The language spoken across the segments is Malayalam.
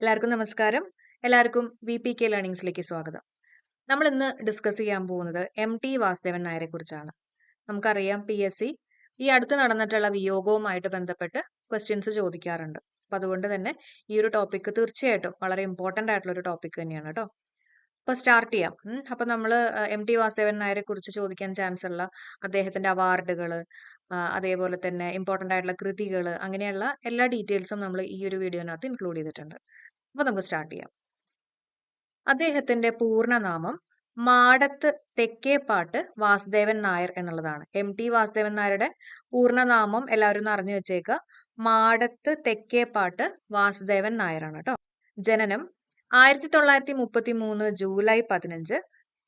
എല്ലാവർക്കും നമസ്കാരം. എല്ലാവർക്കും വി പി കെ ലേണിംഗ്സിലേക്ക് സ്വാഗതം. നമ്മൾ ഇന്ന് ഡിസ്കസ് ചെയ്യാൻ പോകുന്നത് എം ടി വാസുദേവൻ നായരെ കുറിച്ചാണ്. നമുക്കറിയാം പി എസ് സി ഈ അടുത്ത് നടന്നിട്ടുള്ള വിയോഗവുമായിട്ട് ബന്ധപ്പെട്ട് ക്വസ്റ്റ്യൻസ് ചോദിക്കാറുണ്ട്. അപ്പൊ അതുകൊണ്ട് തന്നെ ഈ ഒരു ടോപ്പിക് തീർച്ചയായിട്ടും വളരെ ഇമ്പോർട്ടന്റ് ആയിട്ടുള്ള ഒരു ടോപ്പിക് തന്നെയാണ് കേട്ടോ. അപ്പൊ സ്റ്റാർട്ട് ചെയ്യാം. അപ്പൊ നമ്മൾ എം ടി വാസുദേവൻ നായരെ കുറിച്ച് ചോദിക്കാൻ ചാൻസ് ഉള്ള അദ്ദേഹത്തിന്റെ അവാർഡുകൾ അതേപോലെ തന്നെ ഇമ്പോർട്ടന്റ് ആയിട്ടുള്ള കൃതികൾ അങ്ങനെയുള്ള എല്ലാ ഡീറ്റെയിൽസും നമ്മൾ ഈ ഒരു വീഡിയോനകത്ത് ഇൻക്ലൂഡ് ചെയ്തിട്ടുണ്ട്. അപ്പൊ നമുക്ക് സ്റ്റാർട്ട് ചെയ്യാം. അദ്ദേഹത്തിന്റെ പൂർണനാമം മാടത്ത് തെക്കേപ്പാട്ട് വാസുദേവൻ നായർ എന്നുള്ളതാണ്. എം ടി വാസുദേവൻ നായരുടെ പൂർണനാമം എല്ലാവരും ഒന്ന് അറിഞ്ഞു വെച്ചേക്കുക മാടത്ത് തെക്കേപ്പാട്ട് വാസുദേവൻ നായരാണ് കേട്ടോ. ജനനം ആയിരത്തി തൊള്ളായിരത്തി മുപ്പത്തി മൂന്ന് ജൂലൈ പതിനഞ്ച്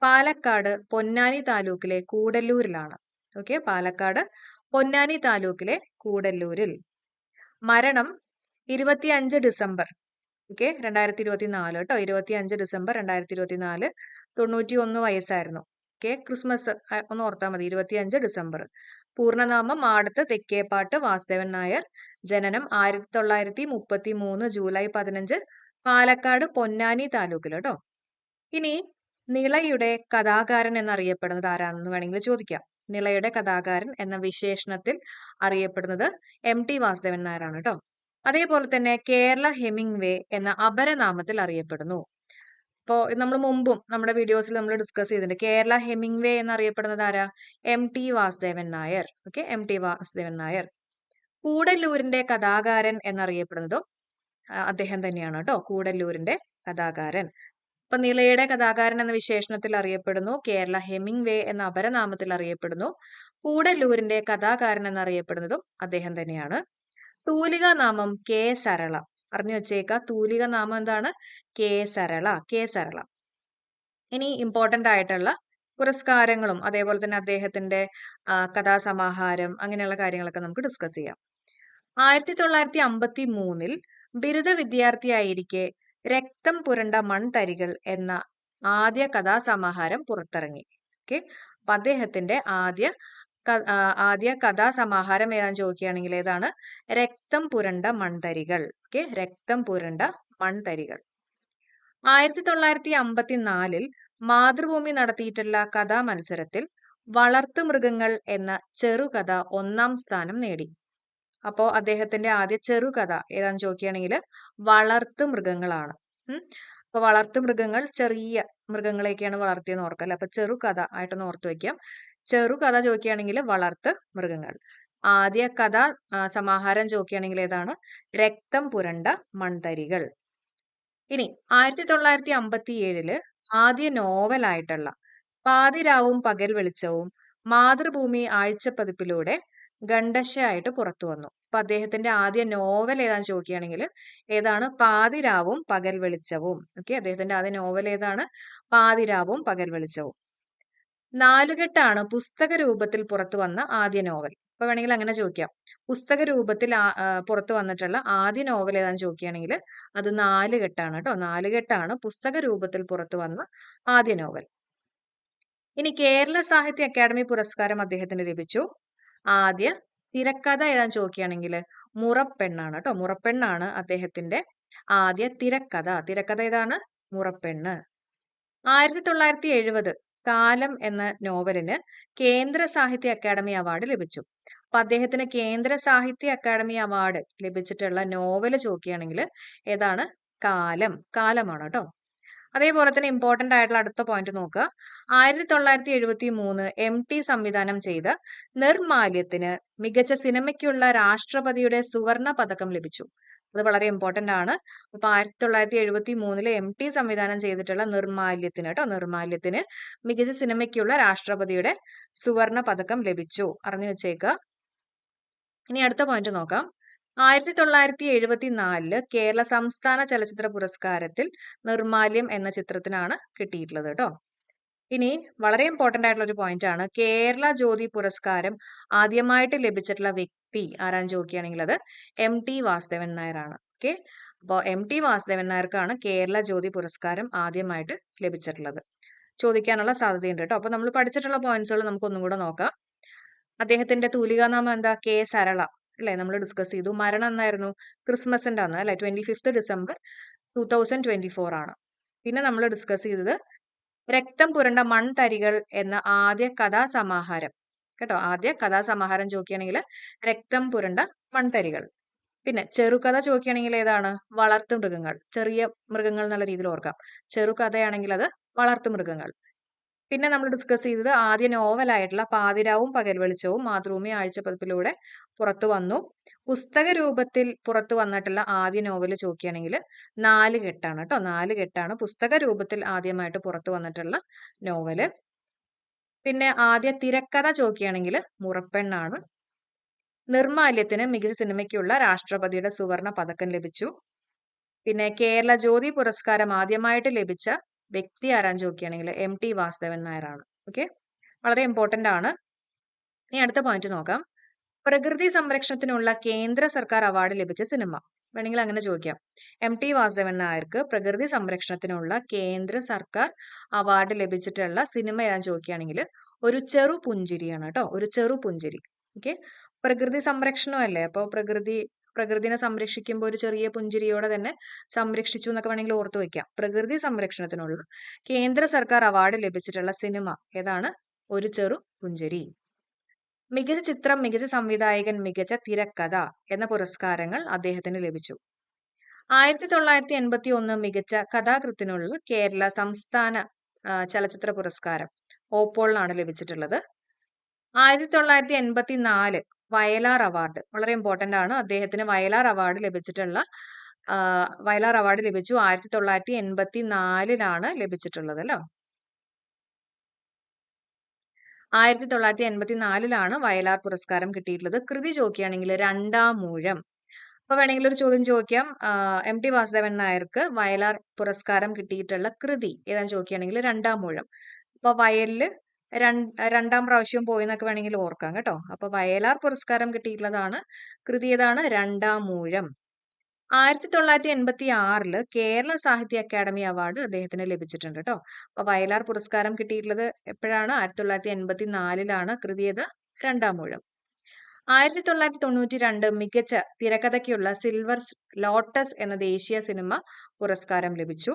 പാലക്കാട് പൊന്നാനി താലൂക്കിലെ കൂടല്ലൂരിലാണ്. ഓക്കെ പാലക്കാട് പൊന്നാനി താലൂക്കിലെ കൂടല്ലൂരിൽ. മരണം ഇരുപത്തിയഞ്ച് ഡിസംബർ ഓക്കെ. രണ്ടായിരത്തി ഇരുപത്തി നാല് കേട്ടോ. ഇരുപത്തി അഞ്ച് ഡിസംബർ രണ്ടായിരത്തി ഇരുപത്തി നാല് തൊണ്ണൂറ്റി ഒന്ന് വയസ്സായിരുന്നു. ഓക്കെ. ക്രിസ്മസ് ഒന്ന് ഓർത്താൽ മതി. ഇരുപത്തി അഞ്ച് ഡിസംബർ. പൂർണനാമം ആടത്ത് തെക്കേപ്പാട്ട് വാസുദേവൻ നായർ. ജനനം ആയിരത്തി തൊള്ളായിരത്തി മുപ്പത്തി മൂന്ന് ജൂലൈ പതിനഞ്ച്. പാലക്കാട് പൊന്നാനി താലൂക്കിൽ കേട്ടോ. ഇനി നിളയുടെ കഥാകാരൻ എന്നറിയപ്പെടുന്നത് ആരാണെന്ന് വേണമെങ്കിൽ ചോദിക്കാം. നിളയുടെ കഥാകാരൻ എന്ന വിശേഷണത്തിൽ അറിയപ്പെടുന്നത് എം ടി വാസുദേവൻ നായരാണ് കേട്ടോ. അതേപോലെ തന്നെ കേരള ഹെമിംഗ്വേ എന്ന അപരനാമത്തിൽ അറിയപ്പെടുന്നു. ഇപ്പോൾ നമ്മൾ മുമ്പും നമ്മുടെ വീഡിയോസിൽ നമ്മൾ ഡിസ്കസ് ചെയ്തിട്ടുണ്ട്. കേരള ഹെമിംഗ്വേ എന്നറിയപ്പെടുന്നത് ആരാ? M T Vasudevan Nair. Okay M T Vasudevan Nair. കൂടല്ലൂരിന്റെ കഥാകാരൻ എന്നറിയപ്പെടുന്നതും അദ്ദേഹം തന്നെയാണ് കേട്ടോ. കൂടല്ലൂരിന്റെ കഥാകാരൻ. അപ്പൊ നിളയുടെ കഥാകാരൻ എന്ന വിശേഷണത്തിൽ അറിയപ്പെടുന്നു. കേരള ഹെമിംഗ്വേ എന്ന അപരനാമത്തിൽ അറിയപ്പെടുന്നു. കൂടല്ലൂരിന്റെ കഥാകാരൻ എന്നറിയപ്പെടുന്നതും അദ്ദേഹം തന്നെയാണ്. തൂലിക നാമം കെ സരള. അറിഞ്ഞു വെച്ചേക്ക. തൂലിക നാമം എന്താണ്? കെ സരള. കെ സരള. ഇനി ഇമ്പോർട്ടന്റ് ആയിട്ടുള്ള പുരസ്കാരങ്ങളും അതേപോലെ തന്നെ അദ്ദേഹത്തിന്റെ കഥാസമാഹാരം അങ്ങനെയുള്ള കാര്യങ്ങളൊക്കെ നമുക്ക് ഡിസ്കസ് ചെയ്യാം. ആയിരത്തി തൊള്ളായിരത്തി അമ്പത്തി മൂന്നിൽ ബിരുദ വിദ്യാർത്ഥിയായിരിക്കെ രക്തം പുരണ്ട മൺതരികൾ എന്ന ആദ്യ കഥാസമാഹാരം പുറത്തിറങ്ങി. ഓക്കെ? അപ്പൊ അദ്ദേഹത്തിന്റെ ആദ്യ ആദ്യ കഥാസമാഹാരം ഏതാന്ന് ചോദിക്കുകയാണെങ്കിൽ ഏതാണ്? രക്തം പുരണ്ട മൺതരികൾ. ഓക്കെ രക്തം പുരണ്ട മൺതരികൾ. ആയിരത്തി തൊള്ളായിരത്തി അമ്പത്തിനാലിൽ മാതൃഭൂമി നടത്തിയിട്ടുള്ള കഥാ മത്സരത്തിൽ വളർത്തു മൃഗങ്ങൾ എന്ന ചെറുകഥ ഒന്നാം സ്ഥാനം നേടി. അപ്പോ അദ്ദേഹത്തിന്റെ ആദ്യ ചെറുകഥ ഏതാന്ന് ചോദിക്കുകയാണെങ്കിൽ വളർത്തു മൃഗങ്ങളാണ്. അപ്പൊ വളർത്തു മൃഗങ്ങൾ ചെറിയ മൃഗങ്ങളെയൊക്കെയാണ് വളർത്തിയെന്ന് ഓർക്കല്ലേ? അപ്പൊ ചെറുകഥ ആയിട്ടൊന്ന് ഓർത്തു വെക്കാം ചെറുകഥ ചോദിക്കുകയാണെങ്കിൽ വളർത്ത് മൃഗങ്ങൾ. ആദ്യ കഥ സമാഹാരം ചോദിക്കുകയാണെങ്കിൽ ഏതാണ്? രക്തം പുരണ്ട മൺതരികൾ. ഇനി ആയിരത്തി തൊള്ളായിരത്തി അമ്പത്തി ഏഴിൽ ആദ്യ നോവലായിട്ടുള്ള പാതിരാവും പകൽ വെളിച്ചവും മാതൃഭൂമി ആഴ്ചപ്പതിപ്പിലൂടെ ഖണ്ഡശയായിട്ട് പുറത്തു വന്നു. അപ്പൊ അദ്ദേഹത്തിന്റെ ആദ്യ നോവൽ ഏതാന്ന് ചോദിക്കുകയാണെങ്കിൽ ഏതാണ്? പാതിരാവും പകൽ വെളിച്ചവും. ഓക്കെ അദ്ദേഹത്തിന്റെ ആദ്യ നോവൽ ഏതാണ്? പാതിരാവും പകൽ വെളിച്ചവും. നാലുകെട്ടാണ് പുസ്തക രൂപത്തിൽ പുറത്തു വന്ന ആദ്യ നോവൽ. അപ്പൊ വേണമെങ്കിൽ അങ്ങനെ ചോദിക്കാം. പുസ്തക രൂപത്തിൽ പുറത്തു വന്നിട്ടുള്ള ആദ്യ നോവൽ ഏതാന്ന് ചോദിക്കുകയാണെങ്കിൽ അത് നാലുകെട്ടാണ് കേട്ടോ. നാലുകെട്ടാണ് പുസ്തക രൂപത്തിൽ പുറത്തു വന്ന ആദ്യ നോവൽ. ഇനി കേരള സാഹിത്യ അക്കാദമി പുരസ്കാരം അദ്ദേഹത്തിന് ലഭിച്ചു. ആദ്യ തിരക്കഥ ഏതാന്ന് ചോദിക്കുകയാണെങ്കിൽ മുറപ്പെണ്ണാണ് കേട്ടോ. മുറപ്പെണ്ണാണ് അദ്ദേഹത്തിന്റെ ആദ്യ തിരക്കഥ. തിരക്കഥ ഏതാണ്? മുറപ്പെണ്ണ്. ആയിരത്തി തൊള്ളായിരത്തി എഴുപത് കാലം എന്ന നോവലിന് കേന്ദ്ര സാഹിത്യ അക്കാദമി അവാർഡ് ലഭിച്ചു. അപ്പൊ അദ്ദേഹത്തിന് കേന്ദ്ര സാഹിത്യ അക്കാദമി അവാർഡ് ലഭിച്ചിട്ടുള്ള നോവൽ ചോദിക്കുകയാണെങ്കിൽ ഏതാണ്? കാലം. കാലമാണ് കേട്ടോ. അതേപോലെ തന്നെ ഇമ്പോർട്ടന്റ് ആയിട്ടുള്ള അടുത്ത പോയിന്റ് നോക്കുക. ആയിരത്തി തൊള്ളായിരത്തി എഴുപത്തി മൂന്ന് എം ടി സംവിധാനം ചെയ്ത നിർമാല്യത്തിന് മികച്ച സിനിമയ്ക്കുള്ള രാഷ്ട്രപതിയുടെ സുവർണ പതക്കം ലഭിച്ചു. അത് വളരെ ഇമ്പോർട്ടന്റ് ആണ്. അപ്പൊ ആയിരത്തി തൊള്ളായിരത്തി എഴുപത്തി മൂന്നിൽ എം ടി സംവിധാനം ചെയ്തിട്ടുള്ള നിർമാല്യത്തിന് കേട്ടോ നിർമാല്യത്തിന് മികച്ച സിനിമയ്ക്കുള്ള രാഷ്ട്രപതിയുടെ സുവർണ പതക്കം ലഭിച്ചു. അറിഞ്ഞു വെച്ചേക്കുക ഇനി അടുത്ത പോയിന്റ് നോക്കാം. ആയിരത്തി തൊള്ളായിരത്തി എഴുപത്തി നാലിൽ കേരള സംസ്ഥാന ചലച്ചിത്ര പുരസ്കാരത്തിൽ നിർമാല്യം എന്ന ചിത്രത്തിനാണ് കിട്ടിയിട്ടുള്ളത് കേട്ടോ ഇനി വളരെ ഇമ്പോർട്ടന്റ് ആയിട്ടുള്ള ഒരു പോയിന്റ് ആണ്. കേരള ജ്യോതി പുരസ്കാരം ആദ്യമായിട്ട് ലഭിച്ചിട്ടുള്ള വ്യക്തി ആരാന്ന് നോക്കുകയാണെങ്കിൽ അത് എം ടി വാസുദേവൻ നായരാണ്. ഓക്കെ? അപ്പോൾ എം ടി വാസുദേവൻ നായർക്കാണ് കേരള ജ്യോതി പുരസ്കാരം ആദ്യമായിട്ട് ലഭിച്ചിട്ടുള്ളത്. ചോദിക്കാനുള്ള സാധ്യതയുണ്ട് കേട്ടോ. അപ്പൊ നമ്മൾ പഠിച്ചിട്ടുള്ള പോയിന്റ്സുകൾ നമുക്ക് ഒന്നും കൂടെ നോക്കാം. അദ്ദേഹത്തിന്റെ തൂലികാനാമം എന്താ? കെ സരള. അല്ലെ? നമ്മൾ ഡിസ്കസ് ചെയ്തു. മരണം എന്നായിരുന്നു? ക്രിസ്മസിന്റെ അന്ന് അല്ലെ? Twenty fifth December two thousand twenty four ആണ്. പിന്നെ നമ്മൾ ഡിസ്കസ് ചെയ്തത് രക്തം പുരണ്ട മൺതരികൾ എന്ന ആദ്യ കഥാസമാഹാരം. കേട്ടോ? ആദ്യ കഥാസമാഹാരം ചോദിക്കുകയാണെങ്കിൽ രക്തം പുരണ്ട മൺതരികൾ. പിന്നെ ചെറുകഥ ചോദിക്കുകയാണെങ്കിൽ ഏതാണ്? വളർത്തു മൃഗങ്ങൾ. ചെറിയ മൃഗങ്ങൾ എന്നുള്ള രീതിയിൽ ഓർക്കാം. ചെറുകഥയാണെങ്കിൽ അത് വളർത്തു മൃഗങ്ങൾ. പിന്നെ നമ്മൾ ഡിസ്കസ് ചെയ്തത് ആദ്യ നോവലായിട്ടുള്ള പാതിരാവും പകൽ വെളിച്ചവും മാതൃഭൂമി ആഴ്ചപ്പതിപ്പിലൂടെ പുറത്തു വന്നു. പുസ്തക രൂപത്തിൽ പുറത്തു വന്നിട്ടുള്ള ആദ്യ നോവൽ ചോദിക്കുകയാണെങ്കിൽ നാല് കെട്ടാണ് കേട്ടോ? നാല് കെട്ടാണ് പുസ്തക രൂപത്തിൽ ആദ്യമായിട്ട് പുറത്തു വന്നിട്ടുള്ള നോവൽ പിന്നെ ആദ്യ തിരക്കഥ ചോദിക്കുകയാണെങ്കിൽ മുറപ്പെണ്ണാണ്. നിർമാല്യത്തിന് മികച്ച സിനിമയ്ക്കുള്ള രാഷ്ട്രപതിയുടെ സുവർണ പതക്കം ലഭിച്ചു. പിന്നെ കേരള ജ്യോതി പുരസ്കാരം ആദ്യമായിട്ട് ലഭിച്ച വ്യക്തി ആരാൻ ചോദിക്കുകയാണെങ്കിൽ എം ടി വാസുദേവൻ നായരാണ്. ഓക്കെ വളരെ ഇമ്പോർട്ടന്റ് ആണ്. ഇനി അടുത്ത പോയിന്റ് നോക്കാം. പ്രകൃതി സംരക്ഷണത്തിനുള്ള കേന്ദ്ര സർക്കാർ അവാർഡ് ലഭിച്ച സിനിമ. വേണമെങ്കിൽ അങ്ങനെ ചോദിക്കാം. എം ടി വാസുദേവൻ നായർക്ക് പ്രകൃതി സംരക്ഷണത്തിനുള്ള കേന്ദ്ര സർക്കാർ അവാർഡ് ലഭിച്ചിട്ടുള്ള സിനിമ ഏതാന്ന് ചോദിക്കുകയാണെങ്കിൽ ഒരു ചെറു പുഞ്ചിരിയാണ് കേട്ടോ. ഒരു ചെറു പുഞ്ചിരി. ഓക്കെ പ്രകൃതി സംരക്ഷണമല്ലേ? അപ്പോൾ പ്രകൃതി പ്രകൃതിനെ സംരക്ഷിക്കുമ്പോൾ ഒരു ചെറിയ പുഞ്ചിരിയോടെ തന്നെ സംരക്ഷിച്ചു എന്നൊക്കെ വേണമെങ്കിൽ ഓർത്തു വയ്ക്കാം. പ്രകൃതി സംരക്ഷണത്തിനുള്ള കേന്ദ്ര സർക്കാർ അവാർഡ് ലഭിച്ചിട്ടുള്ള സിനിമ ഏതാണ്? ഒരു ചെറു പുഞ്ചിരി. മികച്ച ചിത്രം മികച്ച സംവിധായകൻ മികച്ച തിരക്കഥ എന്ന പുരസ്കാരങ്ങൾ അദ്ദേഹത്തിന് ലഭിച്ചു. ആയിരത്തി തൊള്ളായിരത്തി എൺപത്തി ഒന്ന് മികച്ച കഥാകൃത്തിനുള്ള കേരള സംസ്ഥാന ചലച്ചിത്ര പുരസ്കാരം ഓപ്പോളിനാണ് ലഭിച്ചിട്ടുള്ളത്. ആയിരത്തി തൊള്ളായിരത്തി എൺപത്തി നാല് വയലാർ അവാർഡ് വളരെ ഇമ്പോർട്ടന്റ് ആണ്. അദ്ദേഹത്തിന് വയലാർ അവാർഡ് ലഭിച്ചിട്ടുള്ള വയലാർ അവാർഡ് ലഭിച്ചു. ആയിരത്തി തൊള്ളായിരത്തി എൺപത്തി നാലിലാണ് ലഭിച്ചിട്ടുള്ളത് അല്ലോ? ആയിരത്തി തൊള്ളായിരത്തി എൺപത്തി നാലിലാണ് വയലാർ പുരസ്കാരം കിട്ടിയിട്ടുള്ളത്. കൃതി ചോദിക്കുകയാണെങ്കിൽ രണ്ടാം മൂഴം അപ്പൊ വേണമെങ്കിൽ ഒരു ചോദ്യം ചോദിക്കാം. എം ടി വാസുദേവൻ നായർക്ക് വയലാർ പുരസ്കാരം കിട്ടിയിട്ടുള്ള കൃതി ഏതാണ് ചോദിക്കുകയാണെങ്കിൽ രണ്ടാം മൂഴം അപ്പൊ വയലിൽ രണ്ടാം പ്രാവശ്യം പോയി എന്നൊക്കെ വേണമെങ്കിൽ ഓർക്കാം കേട്ടോ. അപ്പൊ വയലാർ പുരസ്കാരം കിട്ടിയിട്ടുള്ളതാണ്. കൃതി ഏതാണ്? രണ്ടാം മൂഴം ആയിരത്തി തൊള്ളായിരത്തി എൺപത്തി ആറിൽ കേരള സാഹിത്യ അക്കാദമി അവാർഡ് അദ്ദേഹത്തിന് ലഭിച്ചിട്ടുണ്ട് കേട്ടോ അപ്പൊ വയലാർ പുരസ്കാരം കിട്ടിയിട്ടുള്ളത് എപ്പോഴാണ്? ആയിരത്തി തൊള്ളായിരത്തി എൺപത്തി നാലിലാണ് കൃതിയത് രണ്ടാം മൂഴം. ആയിരത്തി തൊള്ളായിരത്തി തൊണ്ണൂറ്റി രണ്ട് മികച്ച തിരക്കഥയ്ക്കുള്ള സിൽവർ ലോട്ടസ് എന്ന ദേശീയ സിനിമ പുരസ്കാരം ലഭിച്ചു.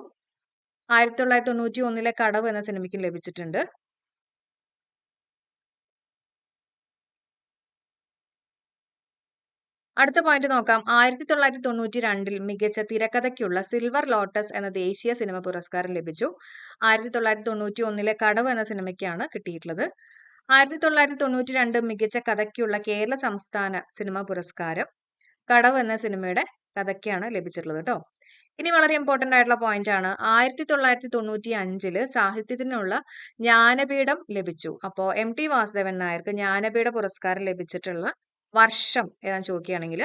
ആയിരത്തി തൊള്ളായിരത്തി തൊണ്ണൂറ്റി ഒന്നിലെ കടവ് എന്ന സിനിമയ്ക്കും ലഭിച്ചിട്ടുണ്ട്. അടുത്ത പോയിന്റ് നോക്കാം. ആയിരത്തി തൊള്ളായിരത്തി തൊണ്ണൂറ്റി രണ്ടിൽ മികച്ച തിരക്കഥയ്ക്കുള്ള സിൽവർ ലോട്ടസ് എന്ന ദേശീയ സിനിമ പുരസ്കാരം ലഭിച്ചു. ആയിരത്തി തൊള്ളായിരത്തി തൊണ്ണൂറ്റി ഒന്നിലെ കടവ് എന്ന സിനിമയ്ക്കാണ് കിട്ടിയിട്ടുള്ളത്. ആയിരത്തി തൊള്ളായിരത്തി തൊണ്ണൂറ്റി രണ്ട് മികച്ച കഥയ്ക്കുള്ള കേരള സംസ്ഥാന സിനിമ പുരസ്കാരം കടവ് എന്ന സിനിമയുടെ കഥയ്ക്കാണ് ലഭിച്ചിട്ടുള്ളത് കേട്ടോ ഇനി വളരെ ഇമ്പോർട്ടന്റ് ആയിട്ടുള്ള പോയിന്റ് ആണ്. ആയിരത്തി തൊള്ളായിരത്തി തൊണ്ണൂറ്റി അഞ്ചിൽ സാഹിത്യത്തിനുള്ള ജ്ഞാനപീഠം ലഭിച്ചു. അപ്പോ എം ടി വാസുദേവൻ നായർക്ക് ജ്ഞാനപീഠ പുരസ്കാരം ലഭിച്ചിട്ടുള്ള വർഷം ഏതാണെന്ന് ചോദിക്കുകയാണെങ്കിൽ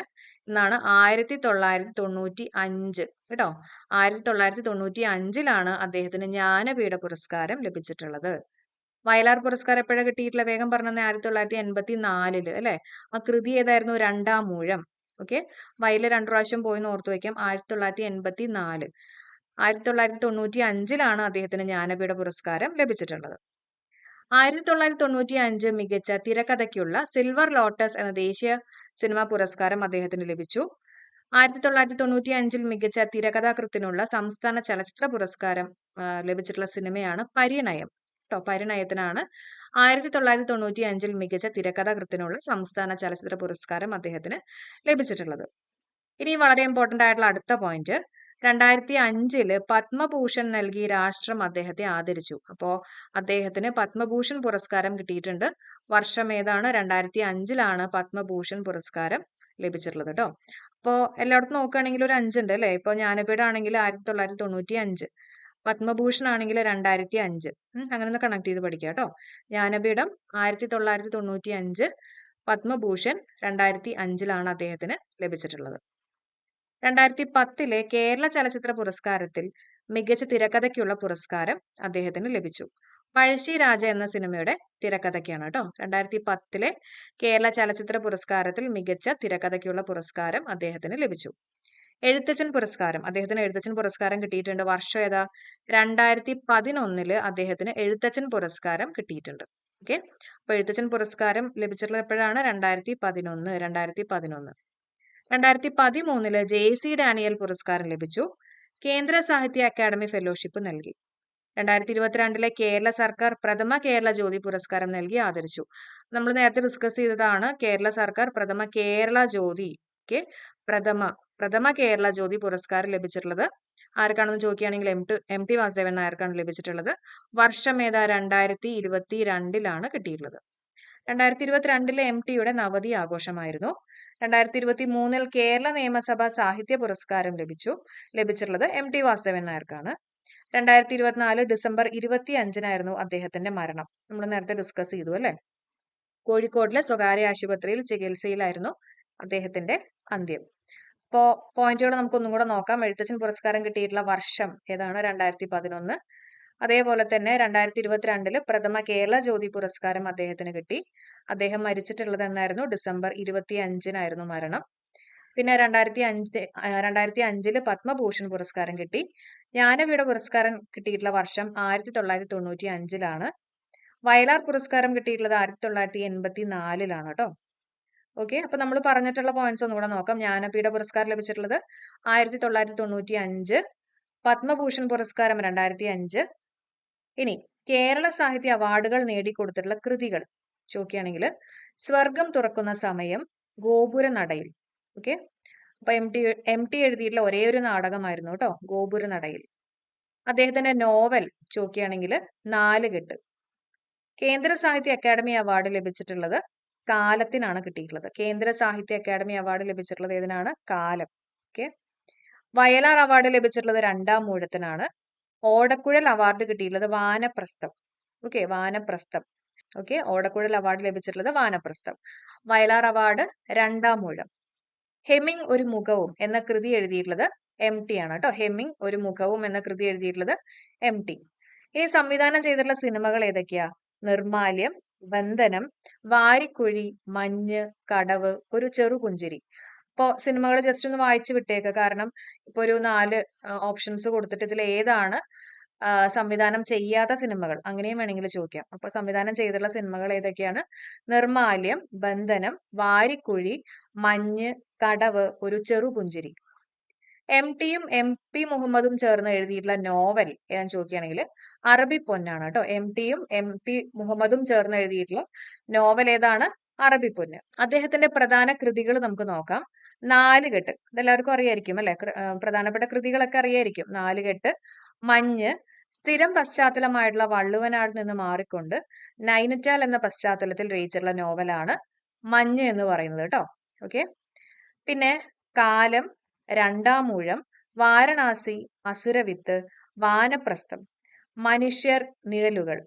എന്നാണ് ആയിരത്തി തൊള്ളായിരത്തി തൊണ്ണൂറ്റി അഞ്ച് കേട്ടോ. ആയിരത്തി തൊള്ളായിരത്തി തൊണ്ണൂറ്റി അഞ്ചിലാണ് അദ്ദേഹത്തിന് ജ്ഞാനപീഠ പുരസ്കാരം ലഭിച്ചിട്ടുള്ളത്. വയലാർ പുരസ്കാരം എപ്പോഴാണ് കിട്ടിയിട്ടുള്ള വേഗം പറഞ്ഞത് ആയിരത്തി തൊള്ളായിരത്തി എൺപത്തി നാലിൽ അല്ലെ? ആ കൃതി ഏതായിരുന്നു? രണ്ടാം മൂഴം ഓക്കെ. വയലിൽ രണ്ടു പ്രാവശ്യം പോയി ഓർത്തു വയ്ക്കാം. ആയിരത്തി തൊള്ളായിരത്തി എൺപത്തി നാല് ആയിരത്തി തൊള്ളായിരത്തി തൊണ്ണൂറ്റി അഞ്ചിലാണ് അദ്ദേഹത്തിന് ജ്ഞാനപീഠ പുരസ്കാരം ലഭിച്ചിട്ടുള്ളത്. ആയിരത്തി തൊള്ളായിരത്തി തൊണ്ണൂറ്റി അഞ്ച് മികച്ച തിരക്കഥയ്ക്കുള്ള സിൽവർ ലോട്ടസ് എന്ന ദേശീയ സിനിമാ പുരസ്കാരം അദ്ദേഹത്തിന് ലഭിച്ചു. ആയിരത്തി തൊള്ളായിരത്തി തൊണ്ണൂറ്റി അഞ്ചിൽ മികച്ച തിരക്കഥാകൃത്തിനുള്ള സംസ്ഥാന ചലച്ചിത്ര പുരസ്കാരം ലഭിച്ചിട്ടുള്ള സിനിമയാണ് പരിണയം. കേട്ടോ പരിണയത്തിനാണ് ആയിരത്തി തൊള്ളായിരത്തി തൊണ്ണൂറ്റി അഞ്ചിൽ മികച്ച തിരക്കഥാകൃത്തിനുള്ള സംസ്ഥാന ചലച്ചിത്ര പുരസ്കാരം അദ്ദേഹത്തിന് ലഭിച്ചിട്ടുള്ളത്. ഇനി വളരെ ഇമ്പോർട്ടന്റ് ആയിട്ടുള്ള അടുത്ത പോയിന്റ് രണ്ടായിരത്തി അഞ്ചിൽ പത്മഭൂഷൺ നൽകി രാഷ്ട്രം അദ്ദേഹത്തെ ആദരിച്ചു. അപ്പോ അദ്ദേഹത്തിന് പത്മഭൂഷൺ പുരസ്കാരം കിട്ടിയിട്ടുണ്ട്. വർഷം ഏതാണ്? രണ്ടായിരത്തി അഞ്ചിലാണ് പത്മഭൂഷൺ പുരസ്കാരം ലഭിച്ചിട്ടുള്ളത് കേട്ടോ. അപ്പോ എല്ലായിടത്തും നോക്കുകയാണെങ്കിൽ ഒരു അഞ്ചുണ്ട് അല്ലേ? ഇപ്പൊ ജ്ഞാനപീഠ ആണെങ്കിൽ ആയിരത്തി തൊള്ളായിരത്തി തൊണ്ണൂറ്റി അഞ്ച് പത്മഭൂഷൺ ആണെങ്കിൽ രണ്ടായിരത്തി അഞ്ച് അങ്ങനെ ഒന്ന് കണക്ട് ചെയ്ത് പഠിക്കുക കേട്ടോ. ജ്ഞാനപീഠം ആയിരത്തി തൊള്ളായിരത്തി തൊണ്ണൂറ്റി അഞ്ച് പത്മഭൂഷൺ രണ്ടായിരത്തി അഞ്ചിലാണ് അദ്ദേഹത്തിന് ലഭിച്ചിട്ടുള്ളത്. രണ്ടായിരത്തി പത്തിലെ കേരള ചലച്ചിത്ര പുരസ്കാരത്തിൽ മികച്ച തിരക്കഥയ്ക്കുള്ള പുരസ്കാരം അദ്ദേഹത്തിന് ലഭിച്ചു. പഴശ്ശി രാജ എന്ന സിനിമയുടെ തിരക്കഥയ്ക്കാണ് കേട്ടോ. രണ്ടായിരത്തി പത്തിലെ കേരള ചലച്ചിത്ര പുരസ്കാരത്തിൽ മികച്ച തിരക്കഥയ്ക്കുള്ള പുരസ്കാരം അദ്ദേഹത്തിന് ലഭിച്ചു. എഴുത്തച്ഛൻ പുരസ്കാരം. അദ്ദേഹത്തിന് എഴുത്തച്ഛൻ പുരസ്കാരം കിട്ടിയിട്ടുണ്ട്. വർഷം ഏതാ? രണ്ടായിരത്തി പതിനൊന്നിൽ അദ്ദേഹത്തിന് എഴുത്തച്ഛൻ പുരസ്കാരം കിട്ടിയിട്ടുണ്ട്. ഓക്കെ. അപ്പൊ എഴുത്തച്ഛൻ പുരസ്കാരം ലഭിച്ചിട്ടുള്ളത് എപ്പോഴാണ് രണ്ടായിരത്തി പതിനൊന്ന് രണ്ടായിരത്തി പതിനൊന്ന് രണ്ടായിരത്തി പതിമൂന്നിൽ ജെ സി ഡാനിയൽ പുരസ്കാരം ലഭിച്ചു. കേന്ദ്ര സാഹിത്യ അക്കാദമി ഫെലോഷിപ്പ് നൽകി. രണ്ടായിരത്തി ഇരുപത്തിരണ്ടിലെ കേരള സർക്കാർ പ്രഥമ കേരള ജ്യോതി പുരസ്കാരം നൽകി ആദരിച്ചു. നമ്മൾ നേരത്തെ ഡിസ്കസ് ചെയ്തതാണ് കേരള സർക്കാർ പ്രഥമ കേരള ജ്യോതിക്ക് പ്രഥമ പ്രഥമ കേരള ജ്യോതി പുരസ്കാരം ലഭിച്ചിട്ടുള്ളത്. ആർക്കാണെന്ന് ചോദിക്കുകയാണെങ്കിൽ M to M T Vasudevan നായർക്കാണ് ലഭിച്ചിട്ടുള്ളത്. വർഷം ഏതാ രണ്ടായിരത്തി ഇരുപത്തി രണ്ടിലാണ് കിട്ടിയിട്ടുള്ളത്. രണ്ടായിരത്തി ഇരുപത്തിരണ്ടിലെ എം ടിയുടെ നവതി ആഘോഷമായിരുന്നു. രണ്ടായിരത്തി ഇരുപത്തി മൂന്നിൽ കേരള നിയമസഭാ സാഹിത്യ പുരസ്കാരം ലഭിച്ചു. ലഭിച്ചിട്ടുള്ളത് എം ടി വാസുദേവൻ നായർക്കാണ്. രണ്ടായിരത്തി ഇരുപത്തിനാല് ഡിസംബർ ഇരുപത്തി അഞ്ചിനായിരുന്നു അദ്ദേഹത്തിന്റെ മരണം. നമ്മൾ നേരത്തെ ഡിസ്കസ് ചെയ്തു അല്ലെ? കോഴിക്കോട്ടിലെ സ്വകാര്യ ആശുപത്രിയിൽ ചികിത്സയിലായിരുന്നു അദ്ദേഹത്തിന്റെ അന്ത്യം. അപ്പോൾ പോയിന്റുകൾ നമുക്കൊന്നും കൂടെ നോക്കാം. എഴുത്തച്ഛൻ പുരസ്കാരം കിട്ടിയിട്ടുള്ള വർഷം ഏതാണ്? രണ്ടായിരത്തി പതിനൊന്ന് അതേപോലെ തന്നെ രണ്ടായിരത്തി ഇരുപത്തിരണ്ടിൽ പ്രഥമ കേരള ജ്യോതി പുരസ്കാരം അദ്ദേഹത്തിന് കിട്ടി. അദ്ദേഹം മരിച്ചിട്ടുള്ളത് എന്നായിരുന്നു. ഡിസംബർ ഇരുപത്തി അഞ്ചിനായിരുന്നു മരണം. പിന്നെ രണ്ടായിരത്തി അഞ്ച് രണ്ടായിരത്തി അഞ്ചിൽ പത്മഭൂഷൺ പുരസ്കാരം കിട്ടി. ജ്ഞാനപീഠ പുരസ്കാരം കിട്ടിയിട്ടുള്ള വർഷം ആയിരത്തി തൊള്ളായിരത്തി തൊണ്ണൂറ്റി അഞ്ചിലാണ് വയലാർ പുരസ്കാരം കിട്ടിയിട്ടുള്ളത് ആയിരത്തി തൊള്ളായിരത്തി എൺപത്തി നാലിലാണ് കേട്ടോ. ഓക്കെ അപ്പൊ നമ്മൾ പറഞ്ഞിട്ടുള്ള പോയിന്റ്സ് ഒന്നുകൂടെ നോക്കാം. ജ്ഞാനപീഠ പുരസ്കാരം ലഭിച്ചിട്ടുള്ളത് ആയിരത്തി തൊള്ളായിരത്തി തൊണ്ണൂറ്റി അഞ്ച് പത്മഭൂഷൺ പുരസ്കാരം രണ്ടായിരത്തി അഞ്ച് ഇനി കേരള സാഹിത്യ അവാർഡുകൾ നേടിക്കൊടുത്തിട്ടുള്ള കൃതികൾ ചോദിക്കുകയാണെങ്കിൽ സ്വർഗം തുറക്കുന്ന സമയം ഗോപുര നടയിൽ. ഓക്കെ അപ്പൊ എം ടി എം ടി എഴുതിയിട്ടുള്ള ഒരേ ഒരു നാടകമായിരുന്നു കേട്ടോ ഗോപുര നടയിൽ. അദ്ദേഹത്തിന്റെ നോവൽ ചോദിക്കുകയാണെങ്കിൽ നാല് കെട്ട്. കേന്ദ്ര സാഹിത്യ അക്കാദമി അവാർഡ് ലഭിച്ചിട്ടുള്ളത് കാലത്തിനാണ് കിട്ടിയിട്ടുള്ളത്. കേന്ദ്ര സാഹിത്യ അക്കാദമി അവാർഡ് ലഭിച്ചിട്ടുള്ളത് ഏതിനാണ്? കാലം. ഓക്കെ വയലാർ അവാർഡ് ലഭിച്ചിട്ടുള്ളത് രണ്ടാം മൂഴത്തിനാണ് ഓടക്കുഴൽ അവാർഡ് കിട്ടിയിട്ടുള്ളത് Vanaprastham. Okay Vanaprastham. Okay Odakkuzhal award ലഭിച്ചിട്ടുള്ളത് വാനപ്രസ്ഥം. വയലാർ അവാർഡ് രണ്ടാം മൂഴം. ഹെമിങ് ഒരു മുഖവും എന്ന കൃതി എഴുതിയിട്ടുള്ളത് എം ടി ആണ് കേട്ടോ. ഹെമിങ് ഒരു മുഖവും എന്ന കൃതി എഴുതിയിട്ടുള്ളത് എം ടി ഇനി സംവിധാനം ചെയ്തിട്ടുള്ള സിനിമകൾ ഏതൊക്കെയാ? നിർമാല്യം ബന്ധനം വാരിക്കുഴി മഞ്ഞ് കടവ് ഒരു ചെറുപുഞ്ചിരി. ഇപ്പോ സിനിമകൾ ജസ്റ്റ് ഒന്ന് വായിച്ചു വിട്ടേക്ക്. കാരണം ഇപ്പൊ ഒരു നാല് ഓപ്ഷൻസ് കൊടുത്തിട്ട് ഇതിൽ ഏതാണ് സംവിധാനം ചെയ്യാത്ത സിനിമകൾ? അങ്ങനെയും വേണമെങ്കിൽ ചോദിക്കാം. അപ്പൊ സംവിധാനം ചെയ്തിട്ടുള്ള സിനിമകൾ ഏതൊക്കെയാണ്? നിർമാല്യം ബന്ധനം വാരിക്കുഴി മഞ്ഞ് കടവ് ഒരു ചെറുപുഞ്ചിരി എം ടിയും എം പി മുഹമ്മദും ചേർന്ന് എഴുതിയിട്ടുള്ള നോവൽ ഏതാ ചോദിക്കുകയാണെങ്കിൽ അറബി പൊന്നാണ് കേട്ടോ. എം ടിയും എം പി മുഹമ്മദും ചേർന്ന് എഴുതിയിട്ടുള്ള നോവൽ ഏതാണ്? അറബി പൊന്ന്. അദ്ദേഹത്തിന്റെ പ്രധാന കൃതികൾ നമുക്ക് നോക്കാം. നാലുകെട്ട് ഇതെല്ലാവർക്കും അറിയായിരിക്കും അല്ലെ? പ്രധാനപ്പെട്ട കൃതികളൊക്കെ അറിയായിരിക്കും. നാലുകെട്ട് മഞ്ഞ്. സ്ഥിരം പശ്ചാത്തലമായിട്ടുള്ള വള്ളുവനാട് നിന്ന് മാറിക്കൊണ്ട് നൈനറ്റാൽ എന്ന പശ്ചാത്തലത്തിൽ രചിച്ചിട്ടുള്ള നോവലാണ് മഞ്ഞ് എന്ന് പറയുന്നത് കേട്ടോ. ഓക്കെ? പിന്നെ കാലം രണ്ടാം മൂഴം വാരണാസി അസുരവിത്ത് വാനപ്രസ്ഥം മനുഷ്യർ നിഴലുകൾ.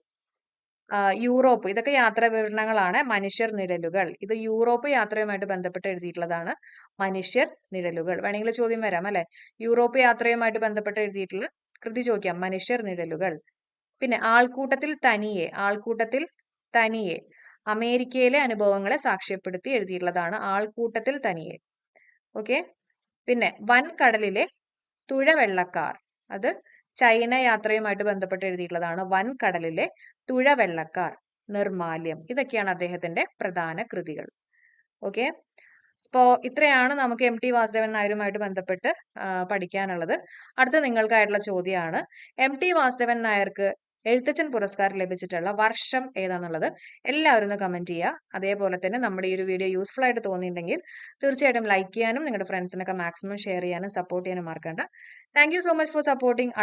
യൂറോപ്പ്. ഇതൊക്കെ യാത്രാ വിവരണങ്ങളാണ് മനുഷ്യർ നിഴലുകൾ. ഇത് യൂറോപ്പ് യാത്രയുമായിട്ട് ബന്ധപ്പെട്ട് എഴുതിയിട്ടുള്ളതാണ് മനുഷ്യർ നിഴലുകൾ. വേണമെങ്കിൽ ചോദ്യം വരാം അല്ലെ? യൂറോപ്പ് യാത്രയുമായിട്ട് ബന്ധപ്പെട്ട് എഴുതിയിട്ടുള്ള കൃതി ചോദിക്കാം. മനുഷ്യർ നിഴലുകൾ. പിന്നെ ആൾക്കൂട്ടത്തിൽ തനിയെ ആൾക്കൂട്ടത്തിൽ തനിയെ. അമേരിക്കയിലെ അനുഭവങ്ങളെ സാക്ഷ്യപ്പെടുത്തി എഴുതിയിട്ടുള്ളതാണ് ആൾക്കൂട്ടത്തിൽ തനിയെ. ഓക്കെ? പിന്നെ വൻ വൻകടലിലെ തുഴവെള്ളക്കാർ. അത് ചൈന യാത്രയുമായിട്ട് ബന്ധപ്പെട്ട് എഴുതിയിട്ടുള്ളതാണ് വൻകടലിലെ തുഴവെള്ളക്കാർ നിർമാല്യം ഇതൊക്കെയാണ് അദ്ദേഹത്തിന്റെ പ്രധാന കൃതികൾ. ഓക്കെ? അപ്പോൾ ഇത്രയാണ് നമുക്ക് എം ടി വാസുദേവൻ നായരുമായിട്ട് ബന്ധപ്പെട്ട് പഠിക്കാനുള്ളത്. അടുത്ത നിങ്ങൾക്കായിട്ടുള്ള ചോദ്യമാണ്. എം ടി വാസുദേവൻ നായർക്ക് എഴുത്തച്ഛൻ പുരസ്കാരം ലഭിച്ചിട്ടുള്ള വർഷം ഏതാണെന്നുള്ളത് എല്ലാവരും ഒന്ന് കമന്റ് ചെയ്യുക. അതേപോലെ തന്നെ നമ്മുടെ ഈ ഒരു വീഡിയോ യൂസ്ഫുൾ ആയിട്ട് തോന്നിയിട്ടുണ്ടെങ്കിൽ തീർച്ചയായിട്ടും ലൈക്ക് ചെയ്യാനും നിങ്ങളുടെ ഫ്രണ്ട്സിനൊക്കെ മാക്സിമം ഷെയർ ചെയ്യാനും സപ്പോർട്ട് ചെയ്യാനും മറക്കണ്ട. Thank so much for supporting